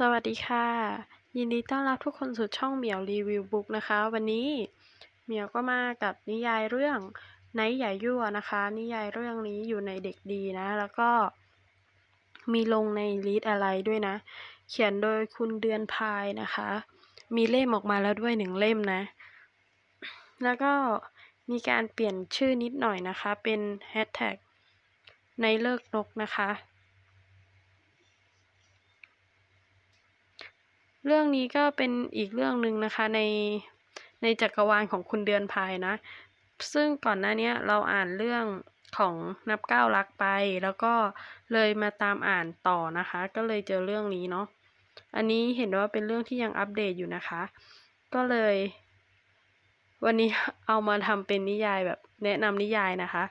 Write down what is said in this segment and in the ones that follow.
สวัสดีค่ะ ยินดีต้อนรับทุกคนสู่ช่องเหมียวรีวิวบุ๊กนะคะ วันนี้เหมียวก็มากับนิยายเรื่องไนท์ใหญ่ยั่วนะคะ นิยายเรื่องนี้อยู่ในเด็กดีนะ แล้วก็มีลงในลีดอะไรด้วยนะ เขียนโดยคุณเดือนพายนะคะ มีเล่มออกมาแล้วด้วยหนึ่งเล่มนะ แล้วก็มีการเปลี่ยนชื่อนิดหน่อยนะคะ เป็นแฮชแท็กในเลิกนกนะคะ เรื่องนี้ก็เป็นอีกเรื่องหนึ่งนะคะในในจักรวาลของคุณเดือนพายนะ ซึ่งก่อนหน้านี้เราอ่านเรื่องของนับเก้ารักไปแล้วก็เลยมาตามอ่านต่อนะคะ ก็เลยเจอเรื่องนี้เนาะอันนี้เห็นว่าเป็นเรื่องที่ยังอัปเดตอยู่นะคะ ก็เลย วันนี้เอามาทำเป็นนิยายแบบแนะนำนิยายนะคะ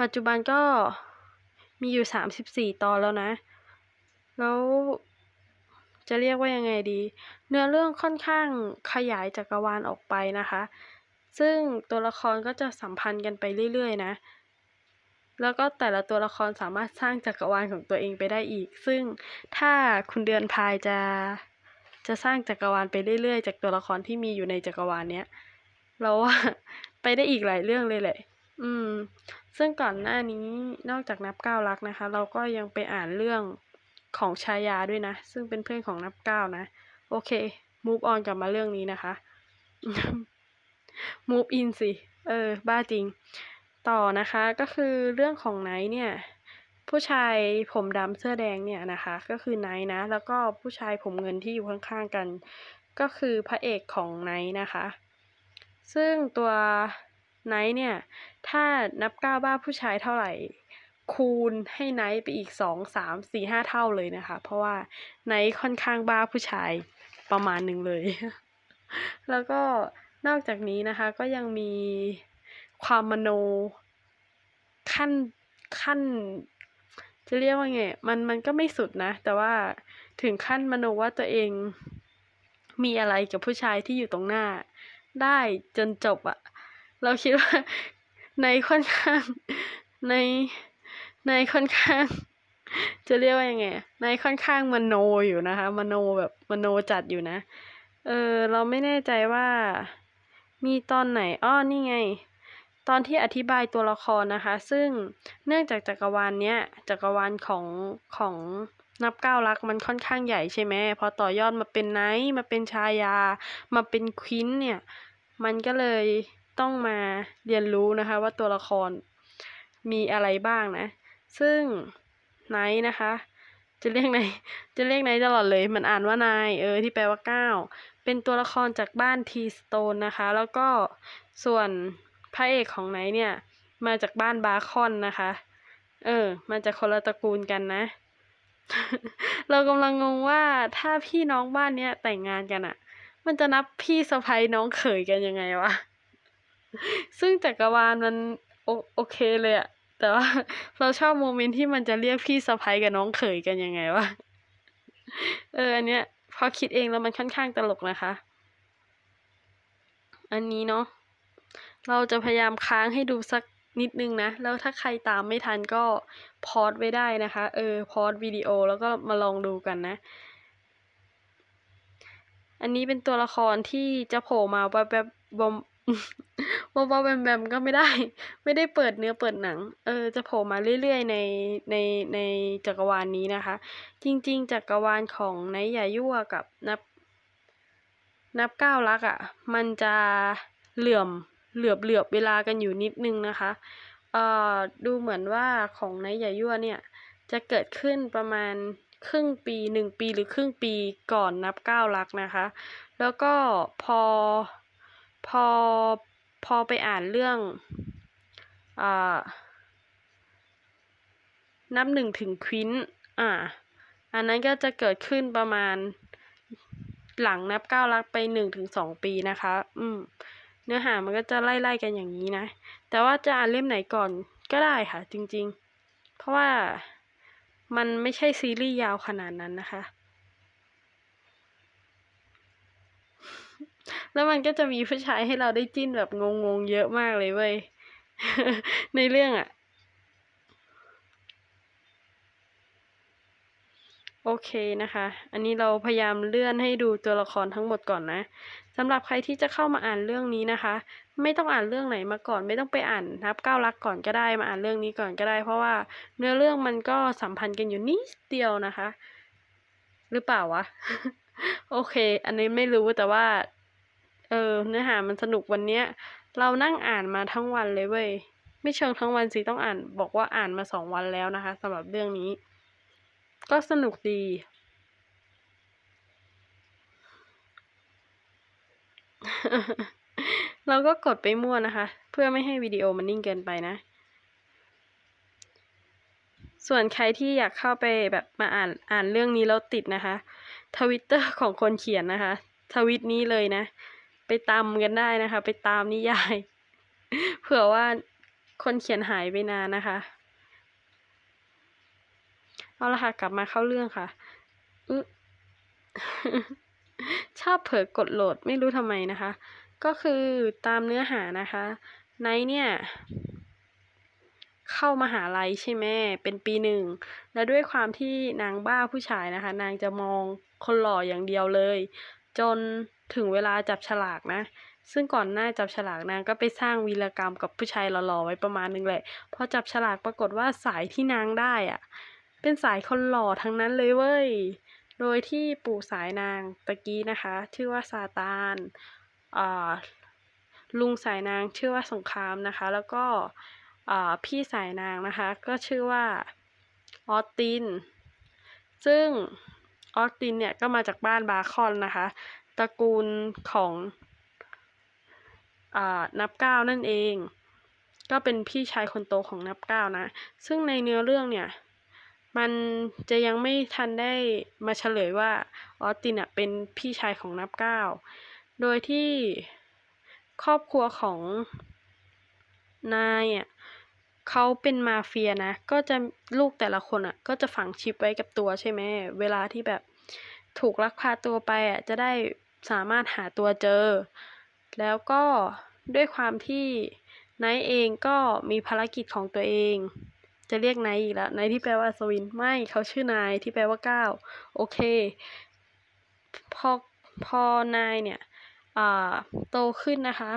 ปัจจุบันก็มีอยู่สามสิบสี่ตอนแล้วนะ แล้วจะเรียกว่ายังไงดี เนื้อเรื่องค่อนข้างขยายจักรวาลออกไปนะคะ ซึ่งตัวละครก็จะสัมพันธ์กันไปเรื่อยๆนะ แล้วก็แต่ละตัวละครสามารถสร้างจักรวาลของตัวเองไปได้อีก ซึ่งถ้าคุณเดือนพายจะจะสร้างจักรวาลไปเรื่อยๆ จากตัวละครที่มีอยู่ในจักรวาลเนี้ยเราว่าไปได้อีกหลายเรื่องเลยแหละ อืม ซึ่งก่อนหน้านี้นอกจากนับก้าวรักนะคะ เราก็ยังไปอ่านเรื่อง ของชายาด้วยนะ ซึ่งเป็นเพื่อนของนับเก้านะ โอเค move on กลับมาเรื่องนี้นะคะ move in สิ เออ บ้าจริง ต่อนะคะก็คือเรื่องของไนท์เนี่ย ผู้ชายผมดำเสื้อแดงเนี่ยนะคะ ก็คือไนท์นะ แล้วก็ผู้ชายผมเงินที่อยู่ข้างๆกัน ก็คือพระเอกของไนท์นะคะ ซึ่งตัวไนท์เนี่ย ถ้านับก้าวบ้าผู้ชายเท่าไหร่ คูณให้ไนท์ไปอีกสองสามสี่ห้าเท่าเลยนะคะ เพราะว่าไนท์ค่อนข้างบ้าผู้ชายประมาณหนึ่งเลย แล้วก็นอกจากนี้นะคะก็ยังมีความมโนขั้นขั้น จะเรียกว่าไง มันมันก็ไม่สุดนะ แต่ว่าถึงขั้นมโนว่าตัวเองมีอะไรกับผู้ชายที่อยู่ตรงหน้า ได้จนจบอะเราคิดว่าในค่อนข้างใน ในค่อนข้าง จะเรียกว่ายังไงในค่อนข้างมโนอยู่นะคะมโนแบบมโนจัดอยู่นะ เออเราไม่แน่ใจว่า มีตอนไหนอ้อนี่ไง ตอนที่อธิบายตัวละครนะคะ ซึ่งเนื่องจากจักรวาลเนี้ยจักรวาลของของนับเก้ารักมันค่อนข้างใหญ่ใช่ไหมพอต่อยอดมาเป็นไนท์มาเป็นชายา มาเป็นควินเนี่ย มันก็เลยต้องมาเรียนรู้นะคะว่าตัวละครมีอะไรบ้างนะ ซึ่งไนท์นะคะ จะเรียกไนจะเรียกไนท์ตลอดเลย มันอ่านว่านายเออที่แปลว่าเก้าเป็นตัวละครจากบ้านทีสโตนนะคะ แล้วก็ส่วนพระเอกของไนท์เนี่ย มาจากบ้านบาคอนนะคะ เออ มาจากคนละตระกูลกันนะ เรากำลังงงว่าถ้าพี่น้องบ้านเนี้ยแต่งงานกันอะมันจะนับพี่สะใภ้น้องเขยกันยังไงวะ ซึ่งจักรวาลมันโอโอเคเลยอะ แต่ว่าเราชอบโมเมนต์ที่มันจะเรียกพี่สะใภ้กับน้องเขยกันยังไงวะ เอออันเนี้ยพอคิดเองแล้วมันค่อนข้างตลกนะคะ อันนี้เนาะ เราจะพยายามค้างให้ดูสักนิดนึงนะ แล้วถ้าใครตามไม่ทันก็พอดไว้ได้นะคะ เออ พอดวิดีโอแล้วก็มาลองดูกันนะ อันนี้เป็นตัวละครที่จะโผล่มาแบบแบบ บอมบอมบอมแบมแบมก็ไม่ได้ ไม่ได้เปิดเนื้อเปิดหนัง เออ จะโผล่มาเรื่อยๆในในในจักรวาลนี้นะคะ จริง ๆ จักรวาลของไนท์ยายั่วกับนับ นับเก้ารักอะ่ะ มันจะเหลื่อมเหลือบเหลือบเวลากันอยู่นิดนึงนะคะ เอ่อ ดูเหมือนว่าของไนท์ยายั่วเนี่ย จะเกิดขึ้นประมาณครึ่งปีหนึ่งปีหรือครึ่งปีก่อนนับเก้ารักนะคะ แล้วก็พอ พอพอไปอ่านเรื่องอนับหนึ่งถึงควินอ่า อันนั้นก็จะเกิดขึ้นประมาณหลังนับเก้ารักไปหนึ่งถึงสองปีนะคะ อืม เนื้อหามันก็จะไล่ๆกันอย่างนี้นะ แต่ว่าจะอ่านเล่มไหนก่อนก็ได้ค่ะ จริง ๆ เพราะว่ามันไม่ใช่ซีรีส์ยาวขนาดนั้นนะคะ แล้วมันก็จะมีผู้ชายให้เราได้จิ้นแบบงงๆเยอะมากเลยเว้ย ในเรื่องอะโอเคนะคะ อันนี้เราพยายามเลื่อนให้ดูตัวละครทั้งหมดก่อนนะสำหรับใครที่จะเข้ามาอ่านเรื่องนี้นะคะ ไม่ต้องอ่านเรื่องไหนมาก่อน ไม่ต้องไปอ่านนับก้ารักก่อนก็ได้มาอ่านเรื่องนี้ก่อนก็ได้ เพราะว่าเนื้อเรื่องมันก็สัมพันธ์กันอยู่นิดเดียวนะคะ หรือเปล่าวะ โอเค อันนี้ไม่รู้แต่ว่า เออ เนื้อหามันสนุกวันเนี้ย เรานั่งอ่านมาทั้งวันเลยเว้ย ไม่เชิงทั้งวันสิต้องอ่าน บอกว่าอ่านมาสองวันแล้วนะคะสำหรับเรื่องนี้ ก็สนุกดี เราก็กดไปมั่วนะคะ เพื่อไม่ให้วิดีโอมันนิ่งเกินไปนะ ส่วนใครที่อยากเข้าไปแบบมาอ่านอ่านเรื่องนี้แล้วติดนะคะทวิตเตอร์ของคนเขียนนะคะ ทวิตนี้เลยนะ ไปตามกันได้นะคะ ไปตามนิยาย เผื่อว่าคนเขียนหายไปนานนะคะ เอาละค่ะ กลับมาเข้าเรื่องค่ะอชอบเผลอกดโหลดไม่รู้ทำไมนะคะ ก็คือตามเนื้อหานะคะไนเนี่ย เข้ามหาลัยใช่ไหมเป็นปีหนึ่ง แล้วด้วยความที่นางบ้าผู้ชายนะคะ นางจะมองคนหล่ออย่างเดียวเลย จน ถึงเวลาจับฉลากนะ ซึ่งก่อนหน้าจับฉลากนางก็ไปสร้างวีรกรรมกับผู้ชายหล่อๆไว้ประมาณนึงแหละพอจับฉลากปรากฏว่าสายที่นางได้อะเป็นสายคนหล่อทั้งนั้นเลยเว้ย โดยที่ปู่สายนางตะกี้นะคะ ชื่อว่าซาตานอ่าลุงสายนางชื่อว่าสงครามนะคะ แล้วก็อ่าพี่สายนางนะคะ ก็ชื่อว่าออสติน ซึ่งออสตินเนี่ยก็มาจากบ้านบาคอนนะคะ ตระกูลของอนับเก้านั่นเอง ก็เป็นพี่ชายคนโตของนับเก้านะ ซึ่งในเนื้อเรื่องเนี่ย มันจะยังไม่ทันได้มาเฉลยว่าออสตินอะเป็นพี่ชายของนับเก้าโดยที่ครอบครัวของนายอะเขาเป็นมาเฟียนะ ก็จะลูกแต่ละคนอะ ก็จะฝังชิปไว้กับตัวใช่ไหม เวลาที่แบบถูกลักพาตัวไปอะ จะได้ สามารถหาตัวเจอ แล้วก็ด้วยความที่ไนท์เองก็มีภารกิจของตัวเอง จะเรียกไนท์อีกแล้วไนท์ที่แปลว่าอัศวินไม่เขาชื่อนายที่แปลว่าก้าวโอเค พอพอนายเนี่ยโตขึ้นนะคะ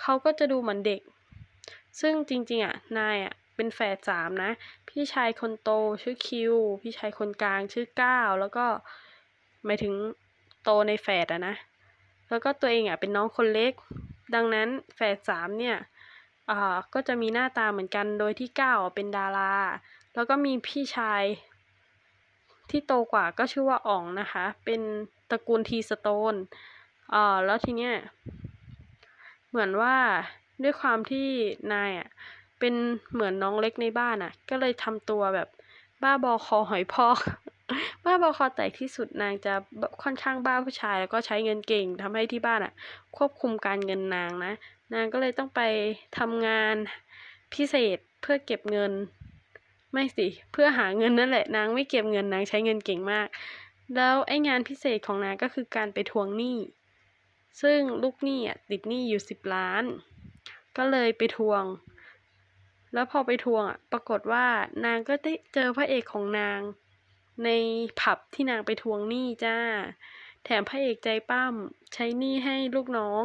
เขาก็จะดูเหมือนเด็ก ซึ่งจริงๆอะนายอะเป็นแฝดสามนะ พี่ชายคนโตชื่อคิว พี่ชายคนกลางชื่อก้าวแล้วก็หมายถึง โตในแฝดอะนะ แล้วก็ตัวเองอะเป็นน้องคนเล็ก ดังนั้นแฝดสามเนี่ยอ่าก็จะมีหน้าตาเหมือนกัน โดยที่ก้าวเป็นดารา แล้วก็มีพี่ชาย ที่โตกว่าก็ชื่อว่าอ๋องนะคะ เป็นตระกูลทีสโตนอ่าแล้วทีเนี้ย เหมือนว่าด้วยความที่นายอะ เป็นเหมือนน้องเล็กในบ้านอะ ก็เลยทำตัวแบบบ้าบอคอหอยพอก บ้าบอคอแตกที่สุดนางจะค่อนข้างบ้าผู้ชายแล้วก็ใช้เงินเก่งทำให้ที่บ้านอะ ควบคุมการเงินนางนะ นางก็เลยต้องไปทำงานพิเศษเพื่อเก็บเงิน ไม่สิ เพื่อหาเงินนั่นแหละ นางไม่เก็บเงินนางใช้เงินเก่งมาก แล้วไอ้งานพิเศษของนางก็คือการไปทวงหนี้ ซึ่งลูกหนี้อะติดหนี้อยู่สิบล้าน ก็เลยไปทวงแล้วพอไปทวงอะ ปรากฏว่านางก็ได้เจอพระเอกของนาง ในผับที่นางไปทวงหนี้จ้า แถมพระเอกใจปั้มใช้หนี้ให้ลูกน้อง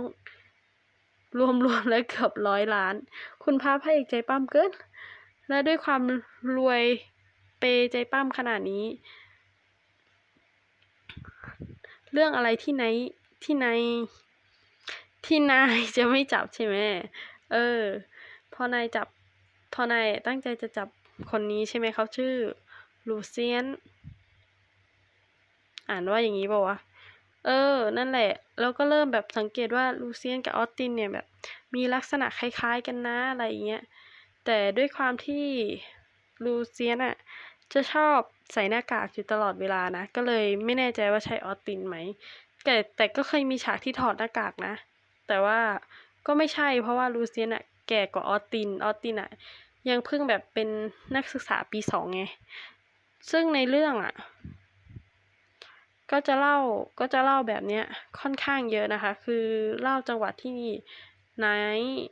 รวมๆแล้วเกือบร้อยล้าน คุณพระพระเอกใจปั้มเกิน และด้วยความรวยเปย์ใจปั้มขนาดนี้ เรื่องอะไรที่ไหนที่ไหนที่นายจะไม่จับใช่ไหม เออ พอนายจับ พอนายตั้งใจจะจับคนนี้ใช่ไหมเขาชื่อ ลูเซียน อ่านว่าอย่างนี้ป่าวะเออ นั่นแหละ แล้วก็เริ่มแบบสังเกตว่าลูเซียนกับออสตินเนี่ยแบบ มีลักษณะคล้ายๆกันนะอะไรอย่างเงี้ย แต่ด้วยความที่ลูเซียนอะจะชอบใส่หน้ากากอยู่ตลอดเวลานะ ก็เลยไม่แน่ใจว่าใช่ออสตินไหม แต่แต่ก็เคยมีฉากที่ถอดหน้ากากนะ แต่ว่าก็ไม่ใช่เพราะว่าลูเซียนอะแก่กว่าออสติน ออสตินอะยังเพิ่งแบบเป็นนักศึกษาปีสองไง ซึ่งในเรื่องอะ ก็จะเล่าก็จะเล่าแบบเนี้ยค่อนข้างเยอะนะคะ คือเล่าจังหวัดที่ไนท์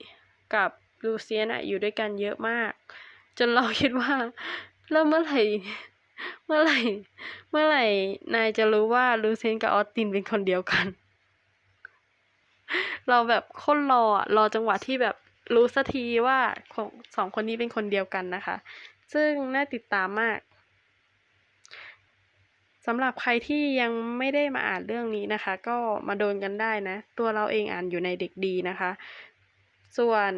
กับลูเซียนอะอยู่ด้วยกันเยอะมาก จนเราคิดว่าแล้วเมื่อไหร่เมื่อไหร่เมื่อไหร่นายจะรู้ว่าลูเซนกับออสตินเป็นคนเดียวกัน เราแบบโคนรอรอจังหวะที่แบบรู้สักทีว่าของสองคนนี้เป็นคนเดียวกันนะคะ ซึ่งน่าติดตามมาก สำหรับใครที่ยังไม่ได้มาอ่านเรื่องนี้นะคะ ก็มาโดนกันได้นะ ตัวเราเองอ่านอยู่ในเด็กดีนะคะ ส่วน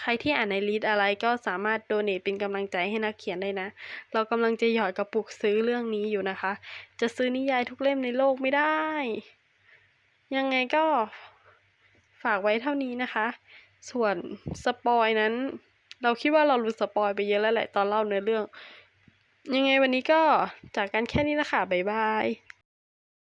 ใครที่อ่านในลิสต์อะไรก็สามารถโดเนทเป็นกำลังใจให้นักเขียนได้นะ เรากำลังจะหยอดกระปุกซื้อเรื่องนี้อยู่นะคะ จะซื้อนิยายทุกเล่มในโลกไม่ได้ ยังไงก็ฝากไว้เท่านี้นะคะ ส่วนสปอยนั้น เราคิดว่าเรารู้สปอยไปเยอะแล้วแหละตอนเล่าเนื้อเรื่อง ยังไงวันนี้ก็จากกันแค่นี้ละค่ะ บ๊ายบาย